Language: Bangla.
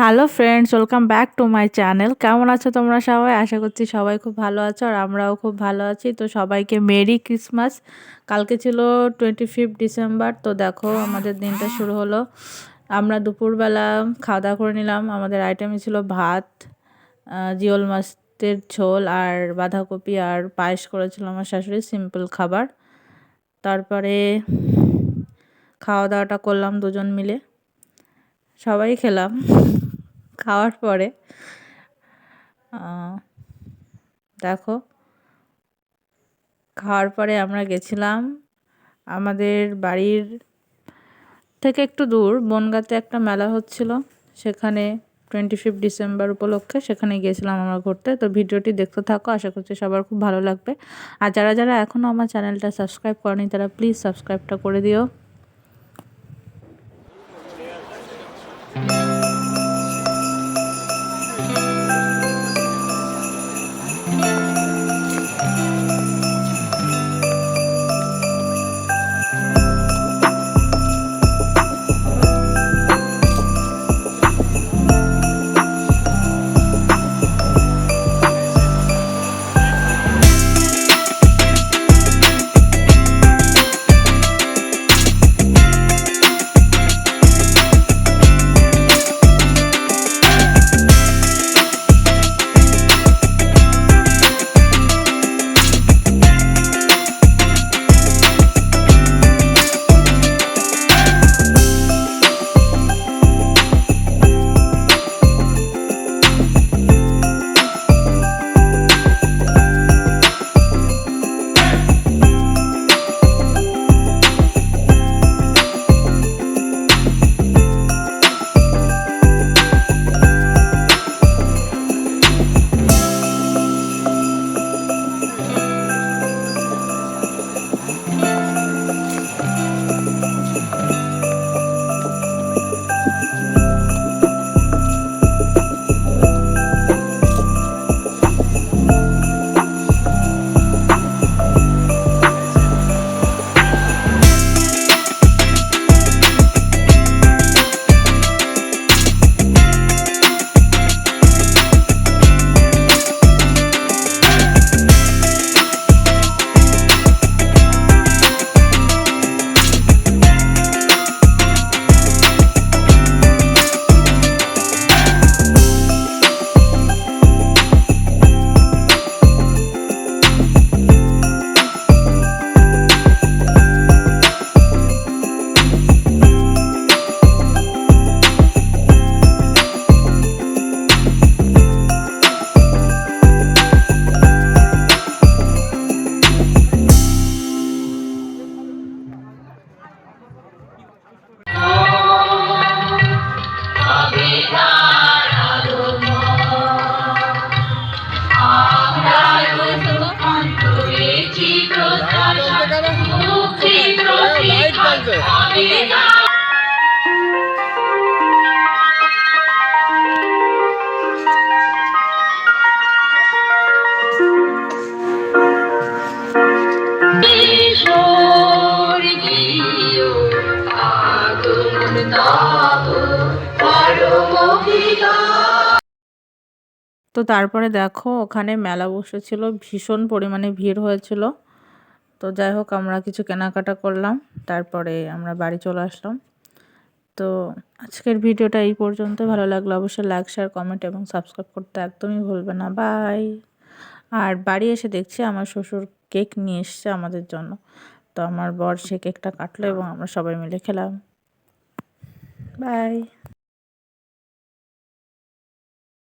Hello friends welcome back to my channel কেমন আছো তোমরা সবাই? আশা করছি সবাই খুব ভালো আছো আর আমরাও খুব ভালো আছি। তো সবাইকে মেরি ক্রিসমাস। কালকে ছিল টোয়েন্টি ফিফথ ডিসেম্বর তো দেখো, আমাদের দিনটা শুরু হলো। আমরা দুপুরবেলা খাওয়া দাওয়া করে নিলাম। আমাদের আইটেমে ছিল ভাত জিওল মাছের ঝোল আর বাঁধাকপি আর পায়েস করেছিল আমার শাশুড়ি। সিম্পল খাবার। তারপরে খাওয়া দাওয়াটা করলাম দুজন মিলে। সবাই খেলাম। খাওয়ার পরে দেখো, খাওয়ার পরে আমরা গেছিলাম আমাদের বাড়ির থেকে একটু দূর, বনগাতে একটা মেলা হচ্ছিল, সেখানে টোয়েন্টি ফিফ ডিসেম্বর উপলক্ষে সেখানে গিয়েছিলাম আমরা ঘুরতে। তো ভিডিওটি দেখতে থাকো, আশা করছি সবার খুব ভালো লাগবে। আর যারা যারা এখনও আমার চ্যানেলটা সাবস্ক্রাইব করেনি, তারা প্লিজ সাবস্ক্রাইবটা করে দিও। তো তারপরে দেখো ওখানে মেলা বসেছিল ভীষণ পরিমাণে ভিড় হয়েছিল। তো যাই হোক, আমরা কিছু কেনাকাটা করলাম, তারপরে আমরা বাড়ি চলে আসলাম। তো আজকের ভিডিওটা এই পর্যন্ত ভালো লাগল অবশ্যই লাইক শেয়ার কমেন্ট এবং সাবস্ক্রাইব করতে একদমই ভুলবে না। বাই আর বাড়ি এসে দেখছি আমার শ্বশুর কেক নিয়ে এসছে আমাদের জন্য। তো আমার বর সে কেকটা কাটলো এবং আমরা সবাই মিলে খেলাম। বাই